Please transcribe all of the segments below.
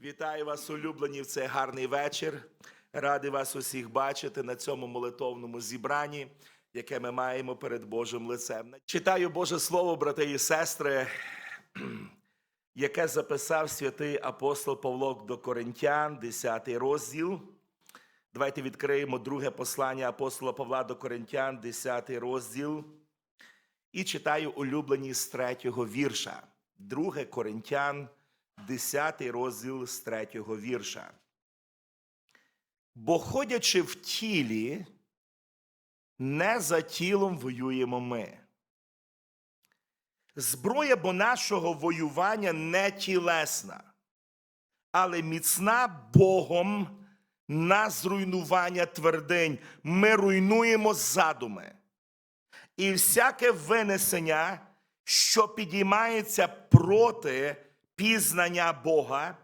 Вітаю вас, улюблені, в цей гарний вечір. Радий вас усіх бачити на цьому молитовному зібранні, яке ми маємо перед Божим лицем. Читаю Боже Слово, брати і сестри, яке записав святий апостол Павло до Коринтян, 10 розділ. Давайте відкриємо друге послання апостола Павла до Коринтян, 10 розділ. І читаю улюблені з третього вірша. Друге Коринтян, 10 розділ з третього вірша. Бо ходячи в тілі, не за тілом воюємо ми. Зброя бо нашого воювання не тілесна, але міцна Богом на зруйнування твердинь. Ми руйнуємо задуми. І всяке винесення, що підіймається проти пізнання Бога,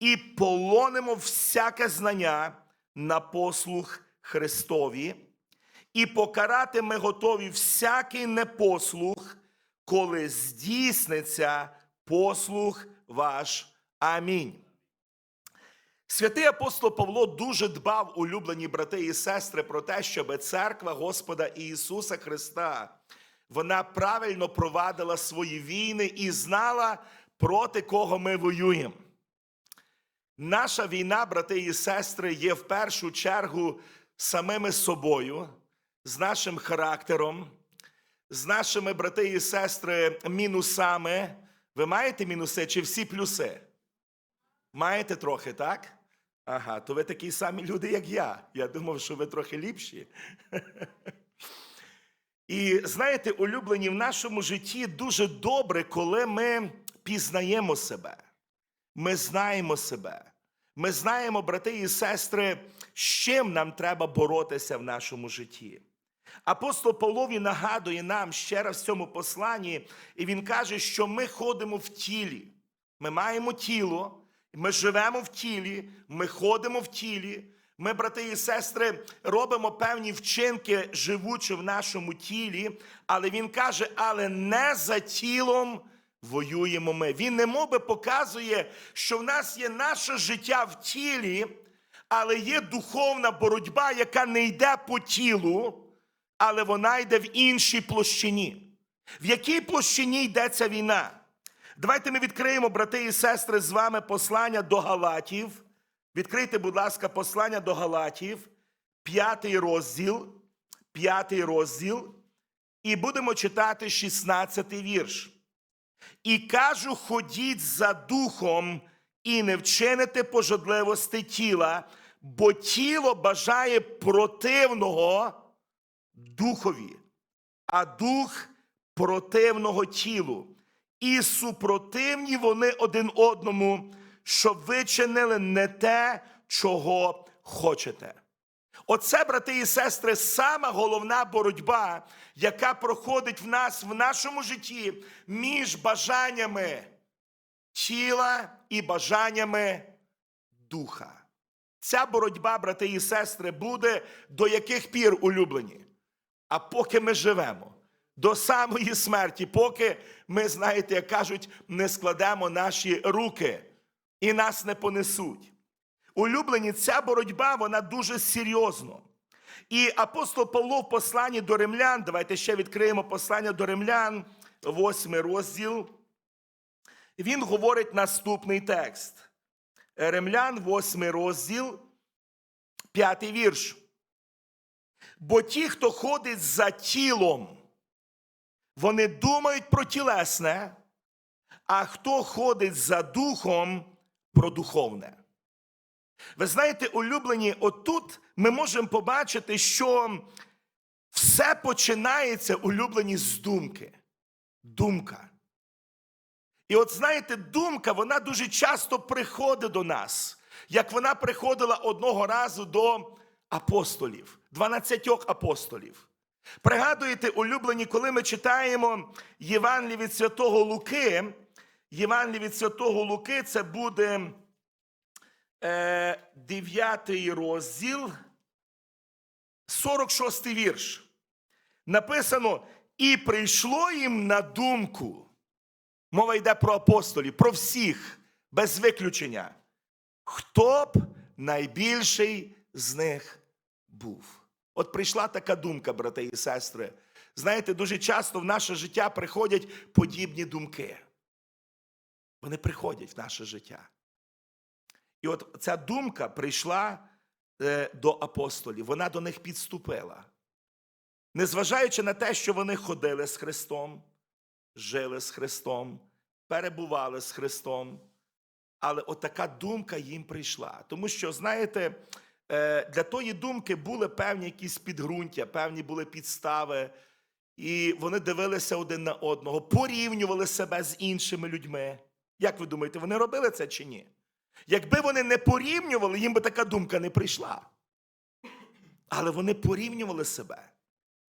і полонимо всяке знання на послух Христові, і покарати ми готові всякий непослух, коли здійсниться послух ваш. Амінь. Святий апостол Павло дуже дбав, улюблені брати і сестри, про те, щоб церква Господа Ісуса Христа вона правильно провадила свої війни і знала, проти кого ми воюємо. Наша війна, брати і сестри, є в першу чергу самими собою, з нашим характером, з нашими брати і сестри мінусами. Ви маєте мінуси чи всі плюси? Маєте трохи, так? Ага, то ви такі самі люди, як я. Я думав, що ви трохи ліпші. І знаєте, улюблені в нашому житті дуже добре, коли ми пізнаємо себе. Ми знаємо себе. Ми знаємо, брати і сестри, з чим нам треба боротися в нашому житті. Апостол Павло нагадує нам ще раз в цьому посланні, і він каже, що ми ходимо в тілі. Ми маємо тіло, ми живемо в тілі, ми ходимо в тілі. Ми, брати і сестри, робимо певні вчинки, живучи в нашому тілі, але він каже, але не за тілом воюємо ми. Він не би показує, що в нас є наше життя в тілі, але є духовна боротьба, яка не йде по тілу, але вона йде в іншій площині. В якій площині йде ця війна? Давайте ми відкриємо, брати і сестри, з вами послання до Галатів. Відкрийте, будь ласка, послання до Галатів, п'ятий розділ, п'ятий розділ, і будемо читати 16 вірш. І кажу, ходіть за духом і не вчините пожадливості тіла, бо тіло бажає противного духові, а дух противного тілу. І супротивні вони один одному, щоб ви чинили не те, чого хочете. Оце, брати і сестри, сама головна боротьба, яка проходить в нас в нашому житті між бажаннями тіла і бажаннями духа. Ця боротьба, брати і сестри, буде до яких пір улюблені? А поки ми живемо, до самої смерті, поки ми, знаєте, як кажуть, не складемо наші руки і нас не понесуть. Улюблені, ця боротьба, вона дуже серйозна. І апостол Павло в посланні до римлян, давайте ще відкриємо послання до римлян, восьмий розділ. Він говорить наступний текст. Римлян, восьмий розділ, п'ятий вірш. Бо ті, хто ходить за тілом, вони думають про тілесне, а хто ходить за духом, про духовне. Ви знаєте, улюблені, отут ми можемо побачити, що все починається улюблені з думки. Думка. І от знаєте, думка, вона дуже часто приходить до нас, як вона приходила одного разу до апостолів, 12 апостолів. Пригадуєте, улюблені, коли ми читаємо Євангеліє від Святого Луки, Євангеліє від Святого Луки це буде 9 розділ, 46 вірш. Написано: і прийшло їм на думку. Мова йде про апостолів, про всіх, без виключення. хто б найбільший з них був. От прийшла така думка, брати і сестри. Знаєте, дуже часто в наше життя приходять подібні думки. Вони приходять в наше життя. І от ця думка прийшла е, до апостолів, вона до них підступила. Незважаючи на те, що вони ходили з Христом, жили з Христом, перебували з Христом, але от така думка їм прийшла. Тому що, знаєте, е, для тої думки були певні якісь підґрунтя, певні були підстави, і вони дивилися один на одного, порівнювали себе з іншими людьми. Як ви думаєте, вони робили це чи ні? Якби вони не порівнювали, їм би така думка не прийшла. Але вони порівнювали себе.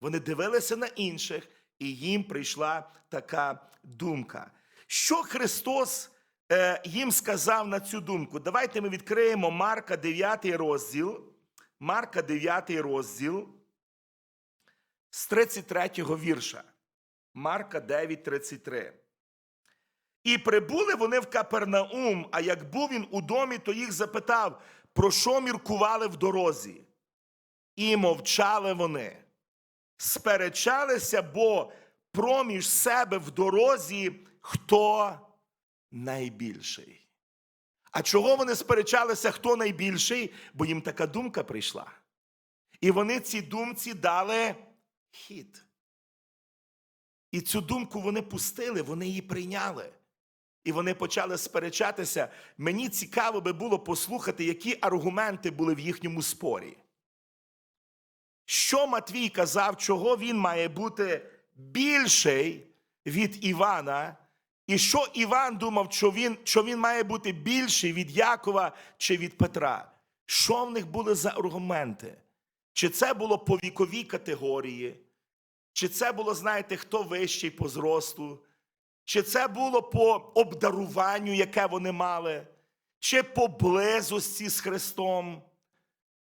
Вони дивилися на інших, і їм прийшла така думка. Що Христос е, їм сказав на цю думку? Давайте ми відкриємо Марка 9 розділ. Марка 9 розділ з 33 вірша. Марка 9, 33. І прибули вони в Капернаум, а як був він у домі, то їх запитав, про що міркували в дорозі. І мовчали вони, сперечалися, бо проміж себе в дорозі хто найбільший. А чого вони сперечалися, хто найбільший? Бо їм така думка прийшла. І вони цій думці дали хід. І цю думку вони пустили, вони її прийняли. І вони почали сперечатися. Мені цікаво би було послухати, які аргументи були в їхньому спорі. Що Матвій казав, чого він має бути більший від Івана, і що Іван думав, що він, що він має бути більший від Якова чи від Петра? Що в них були за аргументи? Чи це було по віковій категорії? Чи це було, знаєте, хто вищий по зросту? Чи це було по обдаруванню, яке вони мали, чи по близості з Христом?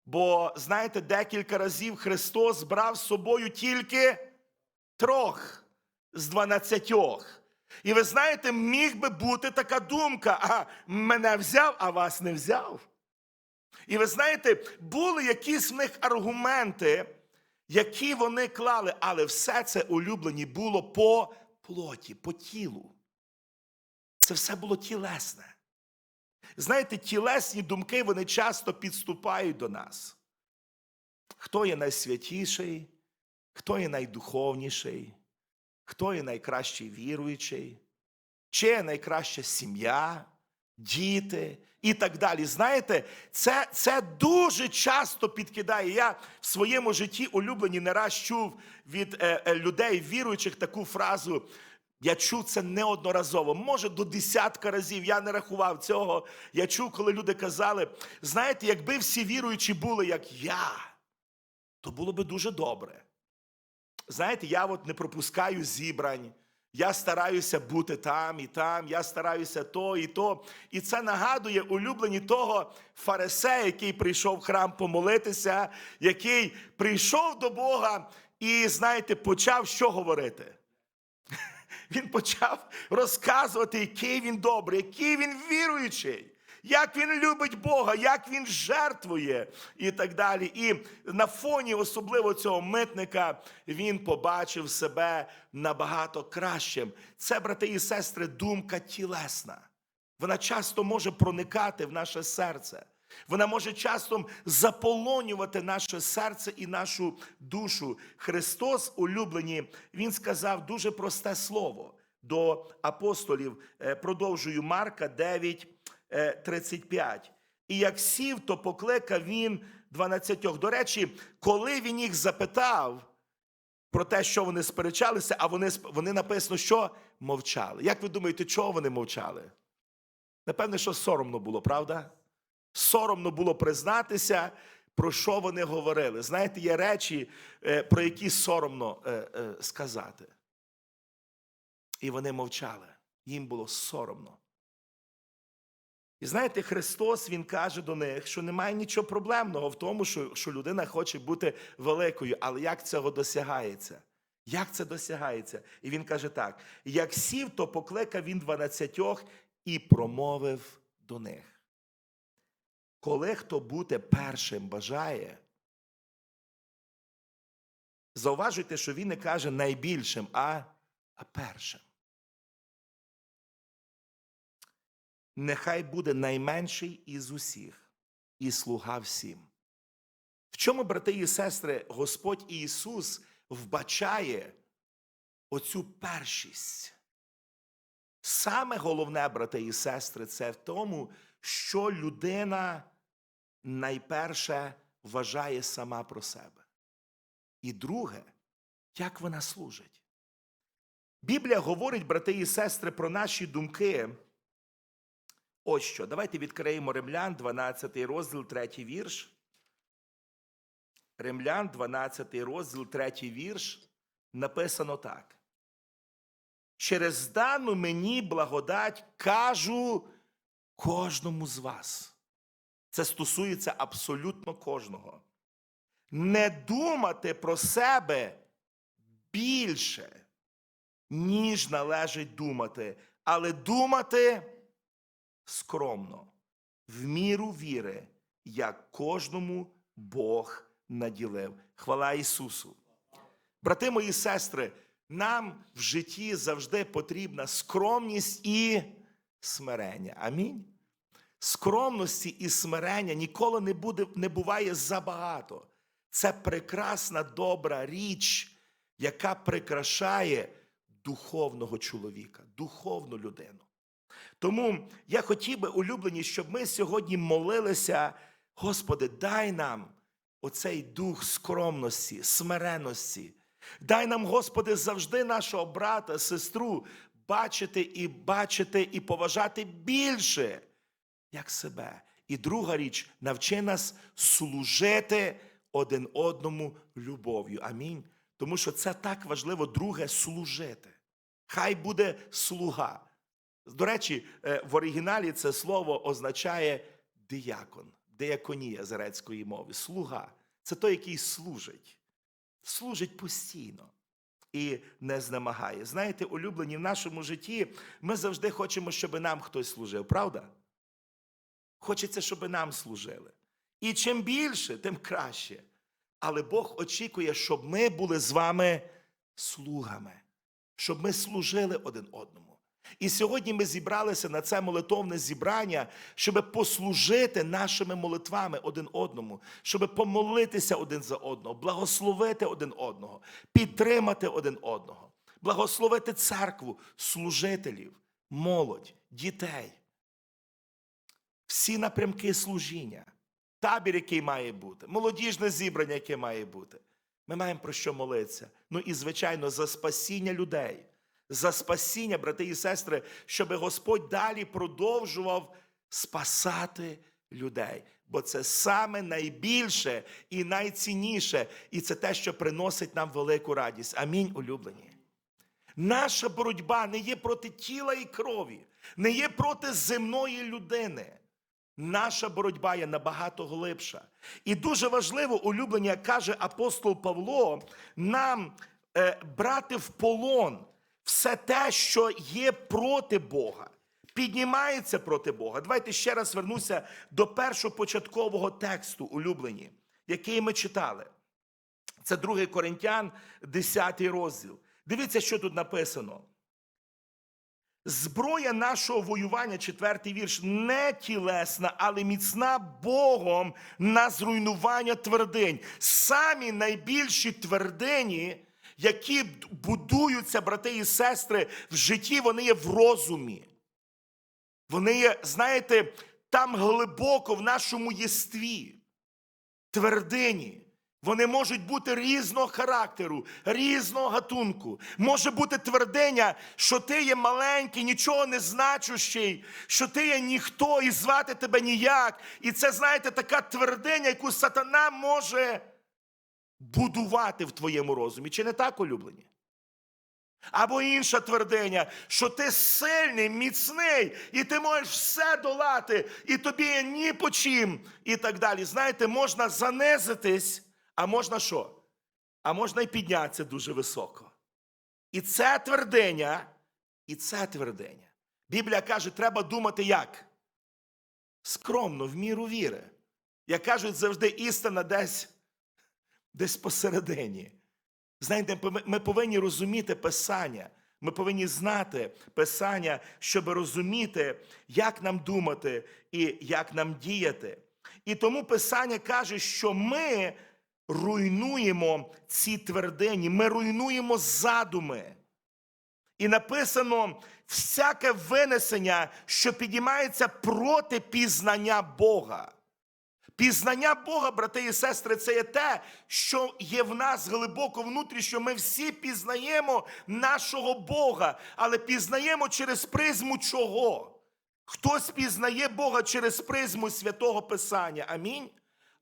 Бо, знаєте, декілька разів Христос брав з собою тільки трьох з дванадцятьох. І ви знаєте, міг би бути така думка: а мене взяв, а вас не взяв. І ви знаєте, були якісь в них аргументи, які вони клали, але все це улюблені було по плоті, по тілу. Це все було тілесне. Знаєте, тілесні думки вони часто підступають до нас. Хто є найсвятіший, хто є найдуховніший, хто є найкращий віруючий, чи є найкраща сім'я, діти і так далі. Знаєте, це, це дуже часто підкидає. Я в своєму житті улюблені не раз чув від е, е, людей, віруючих, таку фразу. Я чув це неодноразово, може до десятка разів. Я не рахував цього. Я чув, коли люди казали: знаєте, якби всі віруючі були, як я, то було би дуже добре. Знаєте, я от не пропускаю зібрань. Я стараюся бути там і там, я стараюся то і то. І це нагадує улюблені того фарисея, який прийшов в храм помолитися, який прийшов до Бога і, знаєте, почав що говорити? Він почав розказувати, який він добрий, який він віруючий, як він любить Бога, як він жертвує і так далі. І на фоні особливо цього митника він побачив себе набагато кращим. Це, брати і сестри, думка тілесна. Вона часто може проникати в наше серце. Вона може часто заполонювати наше серце і нашу душу. Христос, улюблені, Він сказав дуже просте слово до апостолів. Е, Продовжую Марка 9, е, 35. І як сів, то покликав він дванадцятьох. До речі, коли він їх запитав про те, що вони сперечалися, а вони, вони написано, що мовчали. Як ви думаєте, чого вони мовчали? Напевне, що соромно було, правда? Соромно було признатися, про що вони говорили. Знаєте, є речі, е, про які соромно е, е, сказати. І вони мовчали. Їм було соромно. І знаєте, Христос Він каже до них, що немає нічого проблемного в тому, що, що людина хоче бути великою, але як цього досягається? Як це досягається? І він каже так: як сів, то покликав він дванадцятьох і промовив до них. Коли хто бути першим бажає, зауважуйте, що він не каже найбільшим, а, а першим. Нехай буде найменший із усіх і слуга всім. В чому, брати і сестри, Господь Ісус вбачає оцю першість? Саме головне, брати і сестри, це в тому, що людина найперше вважає сама про себе. І друге, як вона служить. Біблія говорить, брати і сестри, про наші думки. Ось що. Давайте відкриємо Римлян, 12 розділ, 3 вірш. Римлян, 12 розділ, 3 вірш. Написано так. Через дану мені благодать кажу кожному з вас. Це стосується абсолютно кожного. Не думати про себе більше, ніж належить думати, але думати скромно, в міру віри, як кожному Бог наділив. Хвала Ісусу. Брати мої сестри, нам в житті завжди потрібна скромність і смирення. Амінь. Скромності і смирення ніколи не, буде, не буває забагато. Це прекрасна добра річ, яка прикрашає духовного чоловіка, духовну людину. Тому я хотів би, улюблені, щоб ми сьогодні молилися, Господи, дай нам оцей дух скромності, смиреності. Дай нам, Господи, завжди нашого брата, сестру бачити і бачити і поважати більше, як себе. І друга річ, навчи нас служити один одному любов'ю. Амінь. Тому що це так важливо, друге, служити. Хай буде слуга. До речі, е, в оригіналі це слово означає диякон, дияконія з грецької мови, слуга. Це той, який служить, служить постійно і не знемагає. Знаєте, улюблені в нашому житті ми завжди хочемо, щоб нам хтось служив, правда? Хочеться, щоб нам служили. І чим більше, тим краще. Але Бог очікує, щоб ми були з вами слугами, щоб ми служили один одному. І сьогодні ми зібралися на це молитовне зібрання, щоб послужити нашими молитвами один одному, щоб помолитися один за одного, благословити один одного, підтримати один одного, благословити церкву, служителів, молодь, дітей. Всі напрямки служіння, табір, який має бути, молодіжне зібрання, яке має бути. Ми маємо про що молитися. Ну і, звичайно, за спасіння людей за спасіння, брати і сестри, щоб Господь далі продовжував спасати людей. Бо це саме найбільше і найцінніше, і це те, що приносить нам велику радість. Амінь, улюблені. Наша боротьба не є проти тіла і крові, не є проти земної людини. Наша боротьба є набагато глибша. І дуже важливо, улюблені, як каже апостол Павло, нам е, брати в полон все те, що є проти Бога, піднімається проти Бога. Давайте ще раз вернуся до першого початкового тексту, улюблені, який ми читали. Це 2 Коринтян, 10 розділ. Дивіться, що тут написано. Зброя нашого воювання, четвертий вірш, не тілесна, але міцна Богом на зруйнування твердинь. Самі найбільші твердині які будуються, брати і сестри, в житті, вони є в розумі. Вони є, знаєте, там глибоко в нашому єстві, твердині. Вони можуть бути різного характеру, різного гатунку. Може бути твердиня, що ти є маленький, нічого не значущий, що ти є ніхто і звати тебе ніяк. І це, знаєте, така твердиня, яку сатана може будувати в твоєму розумі. Чи не так улюблені? Або інша твердиня, що ти сильний, міцний, і ти можеш все долати, і тобі ні по чим, і так далі. Знаєте, можна занизитись, а можна що? А можна і піднятися дуже високо. І це твердиня, і це твердиня. Біблія каже, треба думати як? скромно, в міру віри. Як кажуть завжди, істина десь, десь посередині. Знаєте, ми повинні розуміти Писання. Ми повинні знати Писання, щоб розуміти, як нам думати і як нам діяти. І тому Писання каже, що ми руйнуємо ці твердині, ми руйнуємо задуми. І написано всяке винесення, що підіймається проти пізнання Бога. Пізнання Бога, брати і сестри, це є те, що є в нас глибоко внутрішньо. Ми всі пізнаємо нашого Бога, але пізнаємо через призму чого? Хтось пізнає Бога через призму святого Писання. Амінь.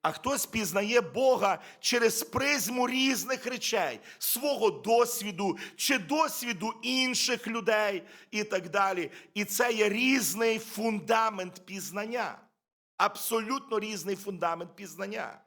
А хтось пізнає Бога через призму різних речей, свого досвіду чи досвіду інших людей і так далі. І це є різний фундамент пізнання. Абсолютно різний фундамент пізнання.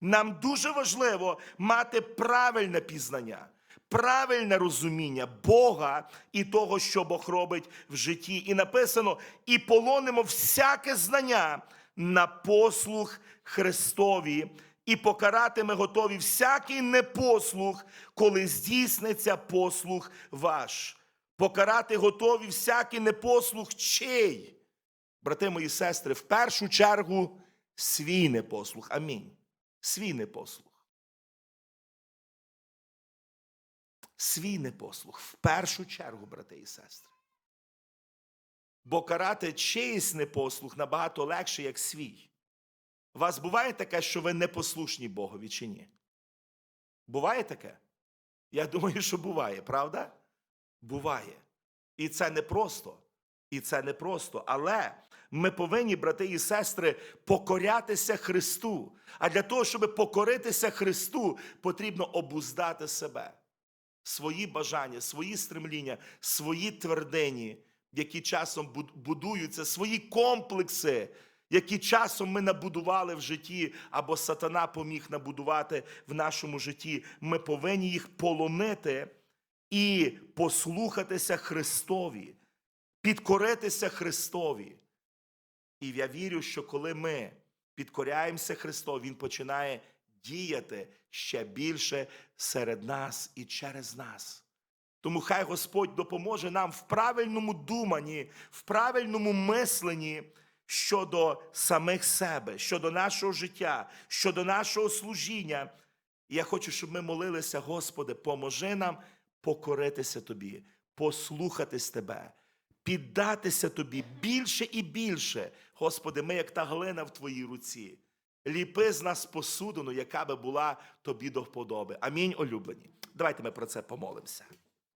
Нам дуже важливо мати правильне пізнання, правильне розуміння Бога і того, що Бог робить в житті. І написано: і полонимо всяке знання на послух Христові, і покарати ми готові всякий непослух, коли здійсниться послух ваш. Покарати готові всякий непослух чий? Брати мої сестри, в першу чергу свій непослух. Амінь. Свій непослух. Свій непослух. В першу чергу, брати і сестри. Бо карати чийсь непослух набагато легше, як свій. У вас буває таке, що ви непослушні Богові чи ні? Буває таке? Я думаю, що буває, правда? Буває. І це не просто. І це не просто. Але ми повинні, брати і сестри, покорятися Христу. А для того, щоб покоритися Христу, потрібно обуздати себе, свої бажання, свої стремління, свої твердині, які часом будуються, свої комплекси, які часом ми набудували в житті, або сатана поміг набудувати в нашому житті. Ми повинні їх полонити і послухатися Христові, підкоритися Христові. І я вірю, що коли ми підкоряємося Христу, Він починає діяти ще більше серед нас і через нас. Тому хай Господь допоможе нам в правильному думанні, в правильному мисленні щодо самих себе, щодо нашого життя, щодо нашого служіння. І я хочу, щоб ми молилися, Господи, поможи нам покоритися Тобі, послухатись Тебе, піддатися Тобі більше і більше. Господи, ми, як та глина в Твоїй руці. Ліпи з нас посудину, яка би була тобі до вподоби. Амінь, улюблені. Давайте ми про це помолимося.